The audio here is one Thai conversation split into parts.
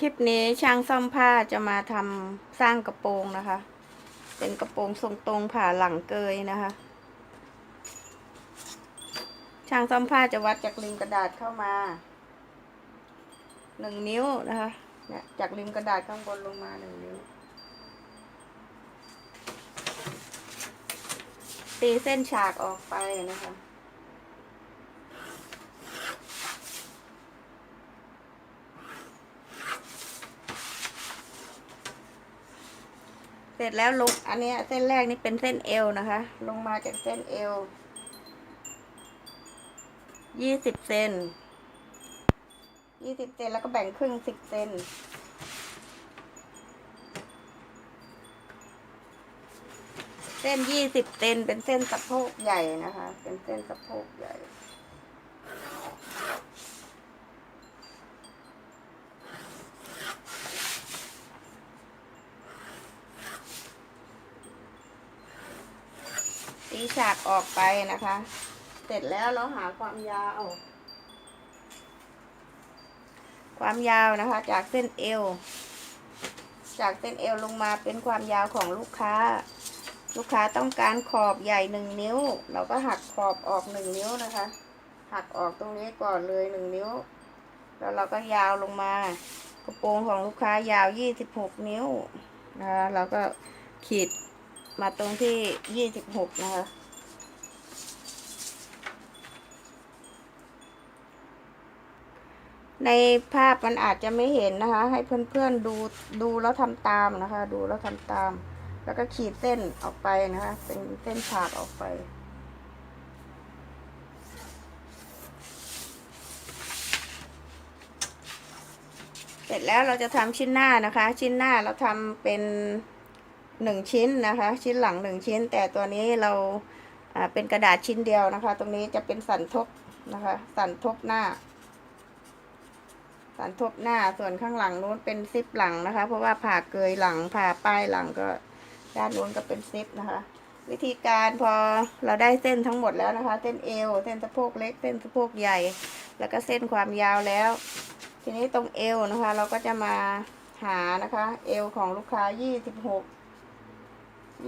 คลิปนี้ช่างซ่อมผ้าจะมาทำสร้างกระโปรงนะคะ เป็นกระโปรงทรงตรงผ่าหลังเกยนะคะ ช่างซ่อมผ้าจะวัดจากริมกระดาษเข้ามาหนึ่งนิ้วนะคะเนี่ยจากริมกระดาษข้างบนลงมาหนึ่งนิ้ว ตีเส้นฉากออกไปนะคะ เสร็จแล้วลงอันนี้เส้นแรกนี่เป็นเส้นเอวนะคะ ลงมาจากเส้นเอวยี่สิบเซนยี่สิบเซนแล้วก็แบ่งครึ่งสิบเซนเส้นยี่สิบเซนเป็นเส้นสะโพกใหญ่นะคะ เป็นเส้นสะโพกใหญ่ ฉากออกไปนะคะ เสร็จแล้วเราหาความยาว ความยาวนะคะ จากเส้นเอว จากเส้นเอวลงมาเป็นความยาวของลูกค้า ลูกค้าต้องการขอบใหญ่หนึ่งนิ้ว เราก็หักขอบออกหนึ่งนิ้วนะคะ หักออกตรงนี้ก่อนเลยหนึ่งนิ้ว แล้วเราก็ยาวลงมากระโปรงของลูกค้ายาวยี่สิบหกนิ้วนะคะเราก็ขีด มาตรงที่ยี่สิบหกนะคะในภาพมันอาจจะไม่เห็นนะคะ ให้เพื่อนๆดูดูแล้วทำตามนะคะ ดูแล้วทำตาม แล้วก็ขีดเส้นออกไปนะคะ เป็นเส้นฉากออกไป เสร็จแล้วเราจะทำชิ้นหน้านะคะ ชิ้นหน้าเราทำเป็น หนึ่งชิ้นนะคะ ชิ้นหลังหนึ่งชิ้น แต่ตัวนี้เราเป็นกระดาษชิ้นเดียวนะคะ ตรงนี้จะเป็นสันทบนะคะ สันทบหน้า สันทบหน้าส่วนข้างหลังนู้นเป็นซิปหลังนะคะ เพราะว่าผ่าเกยหลังผ่าป้ายหลังก็ด้านนู้นก็เป็นซิปนะคะ วิธีการพอเราได้เส้นทั้งหมดแล้วนะคะ เส้นเอวเส้นสะโพกเล็กเส้นสะโพกใหญ่ แล้วก็เส้นความยาวแล้ว ทีนี้ตรงเอวนะคะ เราก็จะมาหานะคะ เอวของลูกค้ายี่สิบหก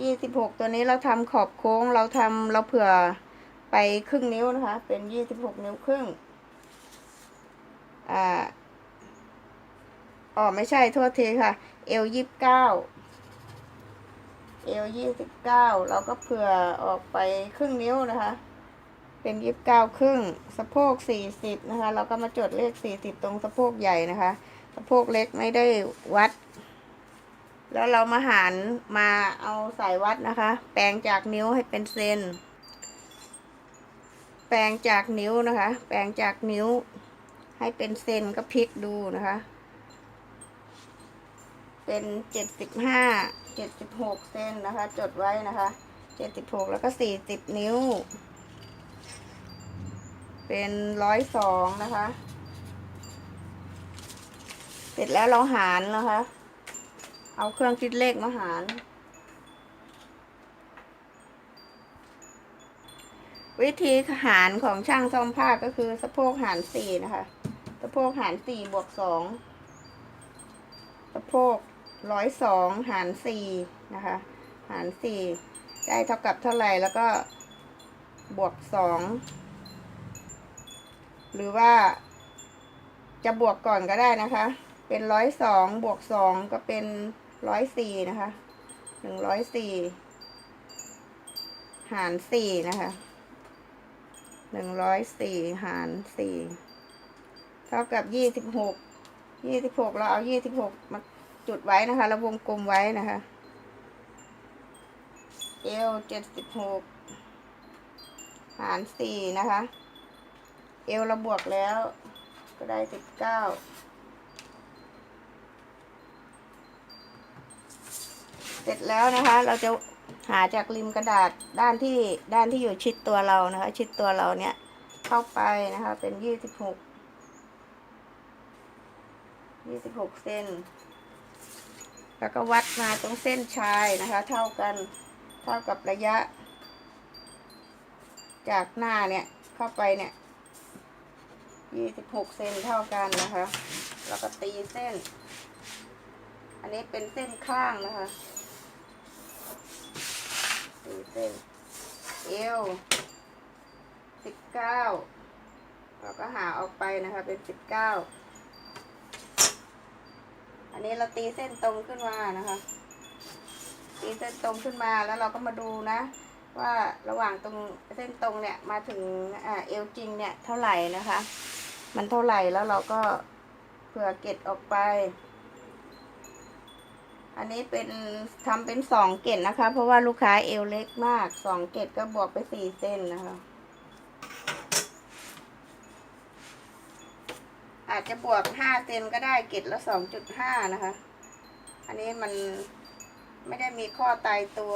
ยี่สิบหกตัวนี้เราทำขอบโค้งเราทำเราเผื่อไปครึ่งนิ้วนะคะ เป็นยี่สิบหกนิ้วครึ่ง อ่าอ๋อไม่ใช่โทษทีค่ะ เอลยี่สิบเก้าเอลยี่สิบเก้าเราก็เผื่อออกไปครึ่งนิ้วนะคะ เป็นยี่สิบเก้าครึ่ง สะโพกสี่สิบนะคะ เราก็มาจดเลขสี่สิบตรงสะโพกใหญ่นะคะ สะโพกเล็กไม่ได้วัด แล้วเรามาหารมาเอาสายวัดนะคะ แปลงจากนิ้วให้เป็นเซน แปลงจากนิ้วนะคะ แปลงจากนิ้วให้เป็นเซนก็พลิกดูนะคะ เป็นเจ็ดสิบห้าเจ็ดสิบหกเซนนะคะ จดไว้นะคะเจ็ดสิบหกแล้วก็สี่สิบนิ้ว เป็นร้อยสองนะคะ เสร็จแล้วเราหารนะคะ เอาเครื่องคิดเลขมาหาร วิธีหารของช่างซ่อมผ้าก็คือสะโพกหารสี่นะคะสะโพกหารสี่บวกสองสะโพกร้อยสองหารสี่นะคะ หารสี่ได้เท่ากับเท่าไหร่แล้วก็บวกสองหรือว่าจะบวกก่อนก็ได้นะคะ เป็นร้อยสองบวกสองก็เป็น ร้อยสี่นะคะหนึ่งร้อยสี่หารสี่นะคะหนึ่งร้อยสี่หารสี่เท่ากับยี่สิบหกยี่สิบหกเราเอายี่สิบหกมาจุดไว้นะคะแล้ววงกลมไว้นะคะเอวเจ็ดสิบหกหารสี่นะคะ เอวเราบวกแล้ว ก็ได้สิบเก้า เสร็จแล้วนะคะเราจะหาจากริมกระดาษด้านที่ด้านที่อยู่ชิดตัวเรานะคะ ชิดตัวเราเนี้ยเข้าไปนะคะเป็นยี่สิบหกยี่สิบหกเซนแล้วก็วัดมาตรงเส้นชายนะคะ เท่ากันเท่ากับระยะ จากหน้าเนี่ยเข้าไปเนี่ยยี่สิบหกเซนเท่ากันนะคะ แล้วก็ตีเส้น อันนี้เป็นเส้นข้างนะคะ ตีเส้น เอวสิบเก้าเราก็หาออกไปนะคะเป็นสิบเก้าอันนี้เราตีเส้นตรงขึ้นมานะคะ ตีเส้นตรงขึ้นมาแล้วเราก็มาดูนะ ว่าระหว่างตรงเส้นตรงเนี่ยมาถึงอ่าเอวจริงเนี่ยเท่าไหร่นะคะ มันเท่าไหร่แล้วเราก็เผื่อเก็ตออกไป อันนี้เป็นทำเป็นสองเกตนะคะ เพราะว่าลูกค้าเอวเล็กมากสองเกตก็บวกไปสี่เส้นนะคะ อาจจะบวกห้าเซนก็ได้เกตละสองจุดห้านะคะ อันนี้มันไม่ได้มีข้อตายตัว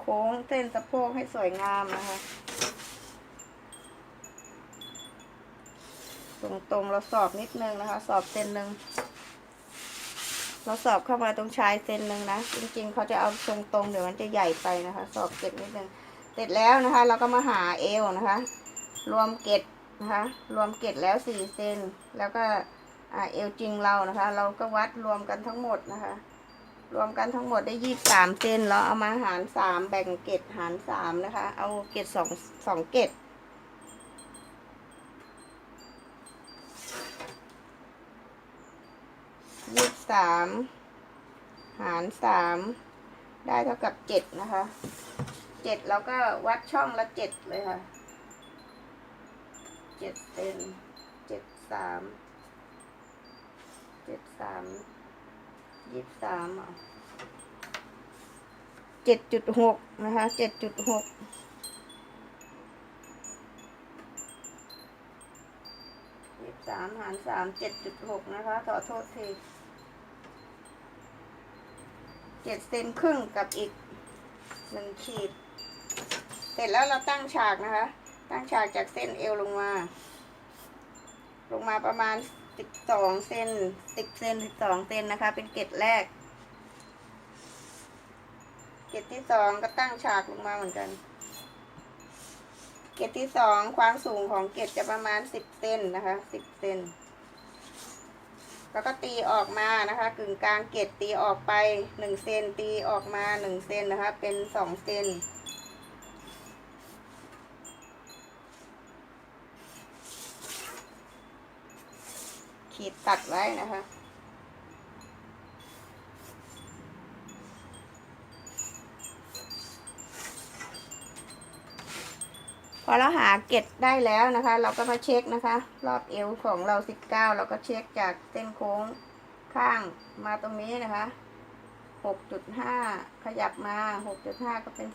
โค้งเส้นสะโพกให้สวยงามนะคะ ตรงตรงๆเราสอบนิดนึงนะคะ สอบเซนหนึ่งเราสอบเข้ามาตรงชายเซนหนึ่งนะ จริง ๆเขาจะเอาตรงตรงๆเดี๋ยวมันจะใหญ่ไปนะคะ สอบเก็บนิดนึงเสร็จแล้วนะคะ เราก็มาหาเอวนะคะ รวมเกตนะคะ รวมเกตแล้วสี่เซนแล้วก็เอวจริงเรานะคะ เราก็วัดรวมกันทั้งหมดนะคะ รวมกันทั้งหมดได้ยี่สามเซนแล้วเอามาหารสามแบ่งเกตหารสามนะคะ เอาเกตสองสองเกตยี่ สามหารสามได้เท่ากับเจ็ดนะคะเจ็ดเราก็วัดช่องละเจ็ดเลยค่ะเจ็ดเซนเจ็ดสามเจ็ดสามยี่สามอะเจ็ดจุดหกนะคะเจ็ดจุดหกยี่สามหารสามเจ็ดจุดหกนะคะขอโทษที เจ็ดเซนครึ่งกับอีกหนึ่งขีด เสร็จแล้วเราตั้งฉากนะคะ ตั้งฉากจากเส้นเอวลงมา ลงมาประมาณสิบสองเซนสิบเซนสิบสองเซนนะคะ เป็นเกตแรก เกตที่สองก็ตั้งฉากลงมาเหมือนกัน เกตที่สองความสูงของเกตจะประมาณสิบเซนนะคะสิบเซน แล้วก็ตีออกมานะคะกึ่งกลางเกตตีออกไปหนึ่งเซนตีออกมาหนึ่งเซนนะคะ เป็นสองเซนขีดตัดไว้นะคะ พอเราหาเกตได้แล้วนะคะ เราก็มาเช็คนะคะ รอบเอวของเรา19เก้าเราก็เช็คจากเส้นโค้งข้างมาตรงนี้นะคะ6.5ขยับมา6.5ก็เป็น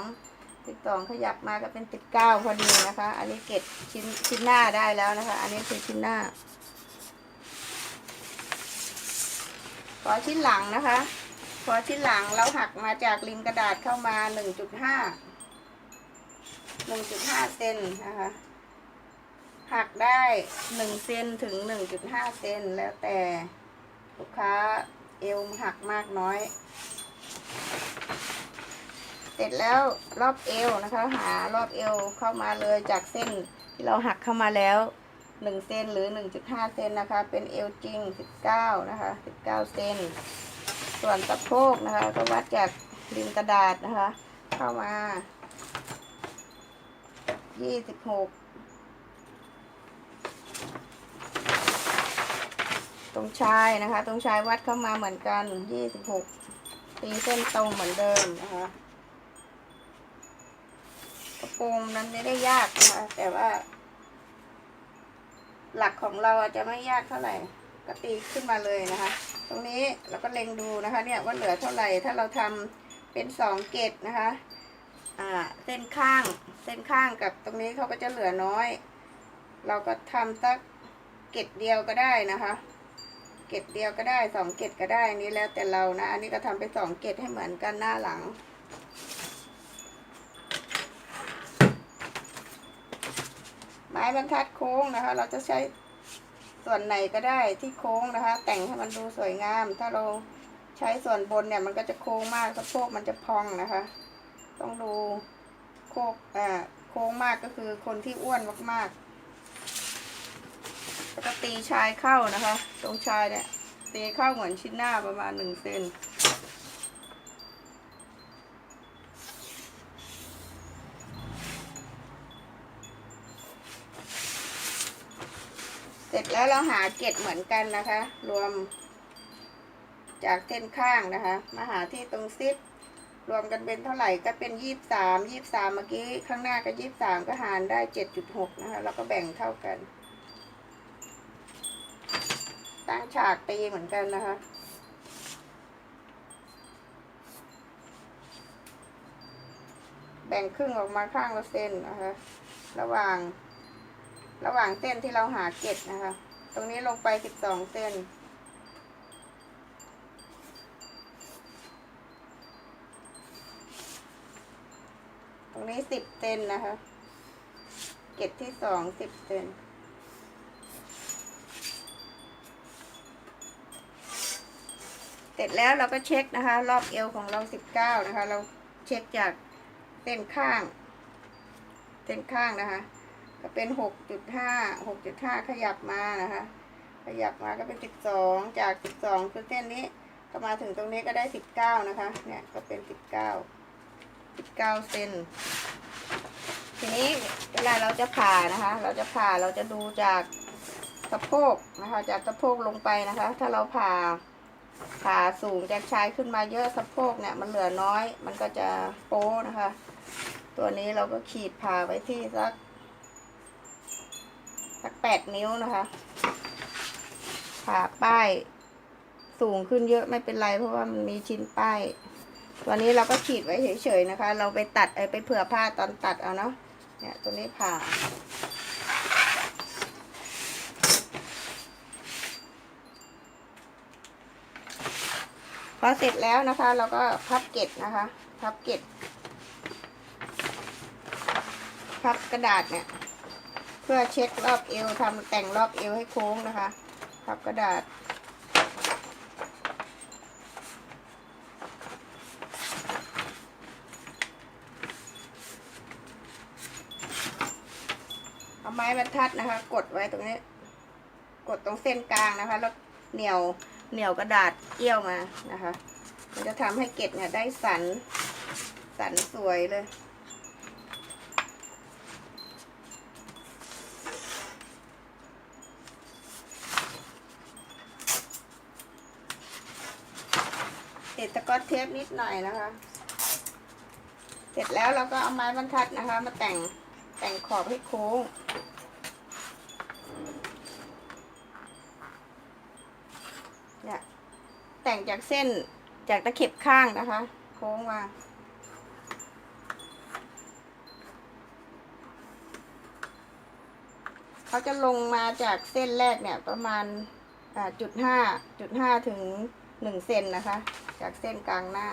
12 12ขยับมาก็เป็น19พอดีนะคะ อันนี้เกตชิ้นชิ้นหน้าได้แล้วนะคะ อันนี้คือชิ้นหน้าพอชิ้นหลังนะคะพอชิ้นหลังเราหักมาจากริมกระดาษเข้ามาหนึ่งจุดห้า 1.5 1.5เซนนะคะ หักได้1เซนถึง1.5เซนแล้วแต่ลูกค้าเอวหักมากน้อย เสร็จแล้วรอบเอวนะคะ หารอบเอวเข้ามาเลยจากเส้นที่เราหักเข้ามาแล้ว1เซนหรือ1.5เซนนะคะ เป็นเอวจริง19นะคะ19เซนส่วนสะโพกนะคะ ก็วัดจากริมกระดาษนะคะ เข้ามา ยี่สิบหกตรงชายนะคะ ตรงชายวัดเข้ามาเหมือนกันยี่สิบหกตีเส้นตรงเหมือนเดิมนะคะกระโปรงนั้นไม่ได้ยากนะคะ แต่ว่า หลักของเราอาจจะไม่ยากเท่าไหร่ก็ตีขึ้นมาเลยนะคะ ตรงนี้เราก็เล็งดูนะคะ เนี่ยว่าเหลือเท่าไหร่ถ้าเราทำเป็นสองเกตนะคะ อ่าเส้นข้างเส้นข้างกับตรงนี้เขาก็จะเหลือน้อย เราก็ทำสักเกตเดียวก็ได้นะคะ เกตเดียวก็ได้สองเกตก็ได้นนี้แล้วแต่เรานะ อันนี้ก็ทำไปสองเกตให้เหมือนกันหน้าหลังไม้บรรทัดโค้งนะคะ เราจะใช้ส่วนไหนก็ได้ที่โค้งนะคะ แต่งให้มันดูสวยงาม ถ้าเราใช้ส่วนบนเนี่ยมันก็จะโค้งมากสะโพกมันจะพองนะคะ ต้องดูโคกอ่าโค้งมากก็คือคนที่อ้วนมากๆ แล้วก็ตีชายเข้านะคะ ตรงชายเนี่ยตีเข้าเหมือนชิ้นหน้าประมาณหนึ่งเซนเสร็จแล้วเราหาเกล็ดเหมือนกันนะคะ รวมจากเส้นข้างนะคะ มาหาที่ตรงซิป รวมกันเป็นเท่าไหร่ก็เป็นยี่สามยี่สามเมื่อกี้ข้างหน้าก็ยี่สามก็หารได้เจ็ดจุดหกนะคะแล้วก็แบ่งเท่ากัน ตั้งฉากตีเหมือนกันนะคะแบ่งครึ่งออกมาข้างละเส้นนะคะ ระหว่าง ระหว่างเส้นที่เราหาเก็ดนะคะ ตรงนี้ลงไปสิบสองเส้น รงนี้สิบเซนนะคะ เกล็ดที่สองสิบเซนเสร็จแล้วเราก็เช็คนะคะ รอบเอวของเราสิบเก้านะคะ เราเช็คจากเส้นข้าง เส้นข้างนะคะ ก็เป็นหกจุดห้าหกจุดห้าขยับมานะคะ ขยับมาก็เป็นสิบสองจากสิบสองคือเส้นนี้ก็มาถึงตรงนี้ก็ได้สิบเก้านะคะ เนี่ยก็เป็นสิบเก้า สิบเก้าเซนทีนี้เวลาเราจะผ่านะคะ เราจะผ่าเราจะดูจากสะโพกนะคะ จากสะโพกลงไปนะคะ ถ้าเราผ่าผ่าสูงจากชายขึ้นมาเยอะสะโพกเนี่ยมันเหลือน้อย มันก็จะโป้นะคะ ตัวนี้เราก็ขีดผ่าไว้ที่สักสักแปดนิ้วนะคะ ผ่าป้ายสูงขึ้นเยอะไม่เป็นไรเพราะว่ามันมีชิ้นป้าย ตัวนี้เราก็ขีดไว้เฉยๆนะคะ เราไปตัดไอไปเผื่อผ้าตอนตัดเอาเนาะเนี่ยตัวนี้ผ่าพอเสร็จแล้วนะคะ เราก็พับเกล็ดนะคะพับเกล็ดพับกระดาษเนี่ย เพื่อเช็ครอบเอวทำแต่งรอบเอวให้โค้งนะคะ พับกระดาษ เอาไม้บรรทัดนะคะ กดไว้ตรงนี้ กดตรงเส้นกลางนะคะ แล้วเหนียวเหนียวกระดาษเอี้ยวมานะคะ มันจะทำให้เกล็ดเนี่ยได้สัน สันสวยเลย ติดตะก้อเทปนิดหน่อยนะคะ เสร็จแล้วเราก็เอาไม้บรรทัดนะคะ มาแต่งแต่งขอบให้โค้ง เนี่ย แต่งจากเส้นจากตะเข็บข้างนะคะ โค้งมาเขาจะลงมาจากเส้นแรกเนี่ยประมาณจุดห้าจุดห้าถึงหนึ่งเซนนะคะ จากเส้นกลางหน้า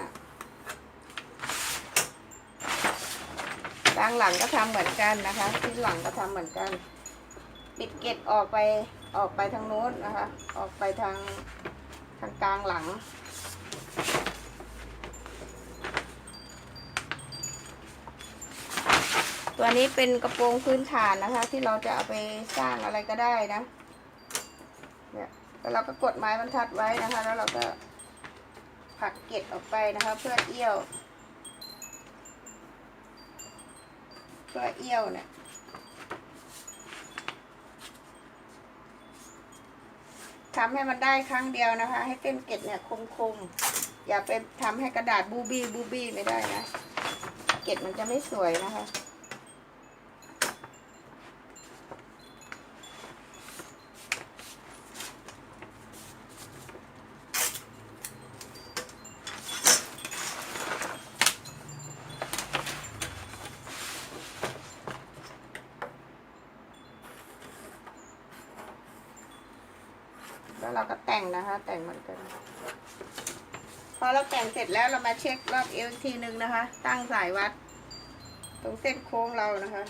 กลางหลังก็ทำเหมือนกันนะคะที่หลังก็ทำเหมือนกัน ปิดเกล็ดออกไปออกไปทางโน้นนะคะ ออกไปทาง ทางกลางหลัง ตัวนี้เป็นกระโปรงพื้นฐานนะคะ ที่เราจะเอาไปสร้างอะไรก็ได้นะ เนี่ยแล้วเราก็กดไม้บรรทัดไว้นะคะ แล้วเราก็ผลักเกล็ดออกไปนะคะ เพื่อเอี้ยว เพื่อเอี้ยวเนี่ย ทำให้มันได้ครั้งเดียวนะคะ ให้เส้นเกล็ดเนี่ยคมๆ อย่าไปทำให้กระดาษบูบี้บูบี้ไม่ได้นะ เกล็ดมันจะไม่สวยนะคะ เราก็แต่งนะคะ แต่งเหมือนกันพอเราแต่งเสร็จแล้วเรามาเช็ครอบเอวอีกทีนึงนะคะ ตั้งสายวัด ตรงเส้นโค้งเรานะคะ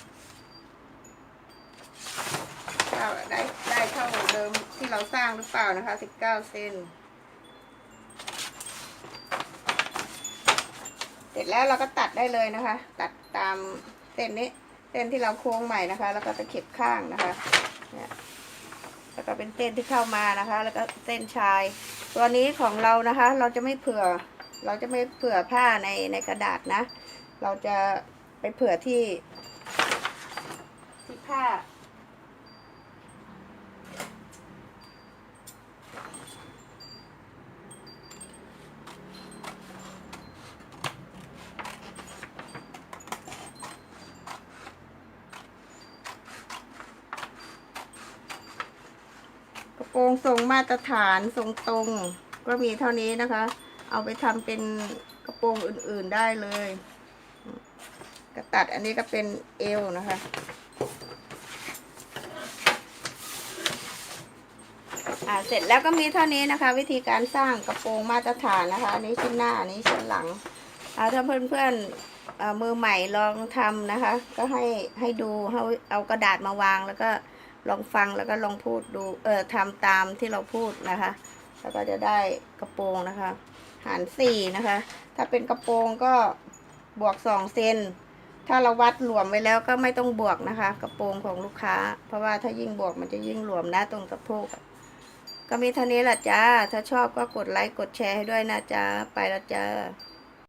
ว่าได้ได้เท่าเดิมที่เราสร้างหรือเปล่านะคะสิบเก้าเซนเสร็จแล้วเราก็ตัดได้เลยนะคะ ตัดตามเส้นนี้ เส้นที่เราโค้งใหม่นะคะ แล้วก็ตะเข็บข้างนะคะเนี่ย ก็เป็นเส้นที่เข้ามานะคะ แล้วก็เส้นชาย ตัวนี้ของเรานะคะ เราจะไม่เผื่อ เราจะไม่เผื่อผ้าในในกระดาษนะ เราจะไปเผื่อที่ที่ผ้า กระโปรงทรงมาตรฐานทรงตรง ก็มีเท่านี้นะคะ เอาไปทำเป็นกระโปรงอื่นๆได้เลยกระตัดอันนี้ก็เป็นเอวนะคะอ่าเสร็จแล้วก็มีเท่านี้นะคะ วิธีการสร้างกระโปรงมาตรฐานนะคะอันนี้ชิ้นหน้าอันนี้ชิ้นหลังอ่าถ้าเพื่อนๆมือใหม่ลองทำนะคะ ก็ให้ให้ดูเอาเอากระดาษมาวางแล้วก็ ลองฟังแล้วก็ลองพูดดู เออทำตามที่เราพูดนะคะ แล้วก็จะได้กระโปรงนะคะ หารสี่นะคะ ถ้าเป็นกระโปรงก็บวกสองเซนถ้าเราวัดหลวมไว้แล้วก็ไม่ต้องบวกนะคะ กระโปรงของลูกค้า เพราะว่าถ้ายิ่งบวกมันจะยิ่งหลวมนะตรงสะโพกก็มีเท่านี้ละจ้า ถ้าชอบก็กดไลค์กดแชร์ให้ด้วยนะจ้า ไปแล้วจ้า